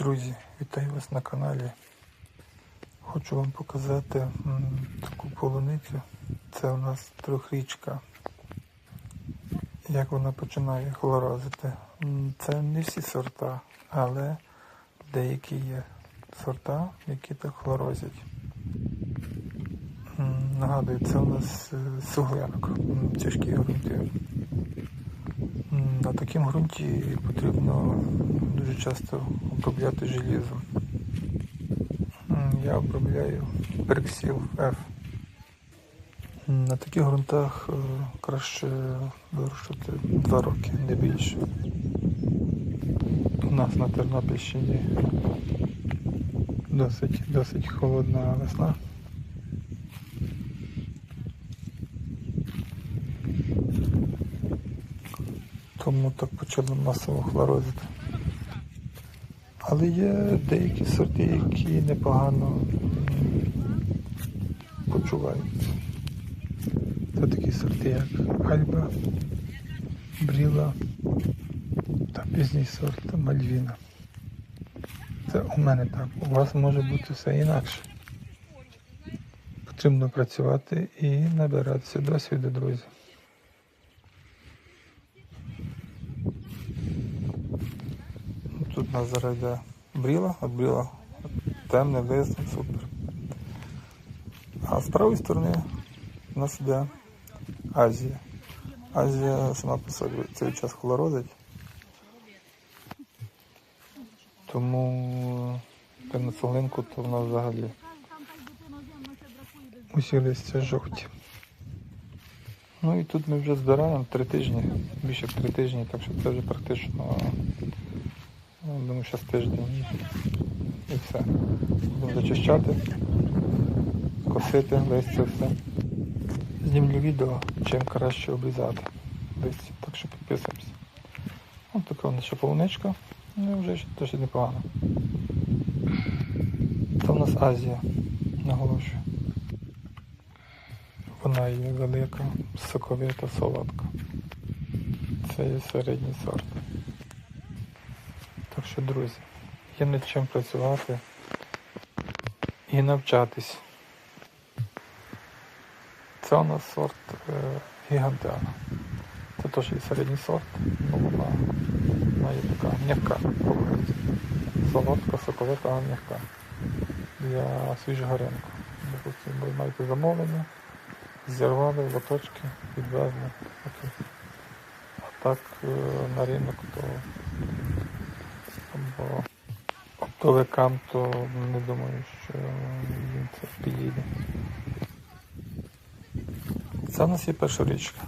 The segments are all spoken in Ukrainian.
Друзі, вітаю вас на каналі. Хочу вам показати таку полуницю. Це у нас трьохрічка. Як вона починає хлорозити. Це не всі сорта, але деякі є сорта, які так хлорозять. Нагадую, це у нас е, суглинок, тяжкі ґрунти. На такому ґрунті потрібно дуже часто обробляти желізом. М, Я обробляю перксіл F. На таких ґрунтах е, краще вирощувати 2 роки, не більше. У нас на Тернопільщині досить, досить холодна весна. Тому так почали масово хлорозити. Але є деякі сорти, які непогано почуваються. Це такі сорти, як Альба, Бріла та пізній сорт Мальвіна. Це у мене так. У вас може бути все інакше. Потрібно працювати і набиратися досвіду, друзі. Ну, Тут у нас зараз бріла, от бріла темний лист, супер. А з правої сторони у нас йде Азія. Азія сама по собі цей час хлорозить. Тому на цеглинку то в нас взагалі усі листя жовті. Ну і тут ми вже збираємо три тижні, більше як три тижні, так що це вже практично, думаю, зараз тиждень і все. Будемо зачищати, косити листя, все. Знімлю відео, чим краще обрізати листя, так що підписуємося. Ось така у нас ще полуничка, ну і вже досить непогано. Це у нас Азія, наголошую. Вона є велика, соковита, солодка. Це є середній сорт. Так що, друзі, є над чим працювати і навчатись. Це у нас сорт е, гігантеана. Це теж є середній сорт, ну вона, вона є така м'яка, солодка, соковита, але м'яка. Для свіжого ринку. Допустимо, ви маєте замовлення зірвали лоточки, відвезли. Окей. А так е, на ринок то або оптовикам, то не думаю, що їм це підійде. Це у нас є перша річка.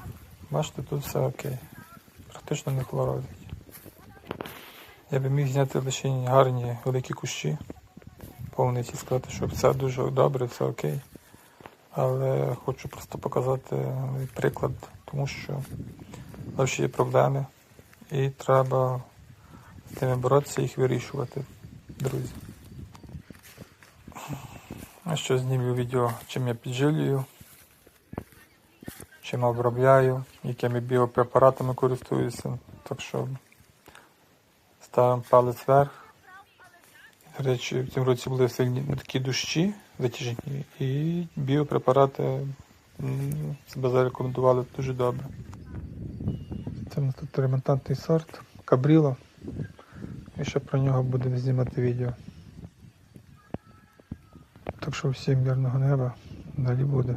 Бачите, тут все окей. Практично не хлорозить. Я би міг зняти лише гарні великі кущі, повниці сказати, що все дуже добре, все окей. Але хочу просто показати приклад, тому що завжди є проблеми і треба тими боротися їх вирішувати, друзі. А що знімлю відео, чим я піджилюю, чим обробляю, якими біопрепаратами користуюся. Так що ставимо палець вверх. До речі, в цьому році були сильні ну, такі дощі затяжні, і біопрепарати себе зарекомендували дуже добре. Це у нас тут ремонтантний сорт Кабріло. І ще про нього будемо знімати відео. Так що всім мирного неба, далі буде.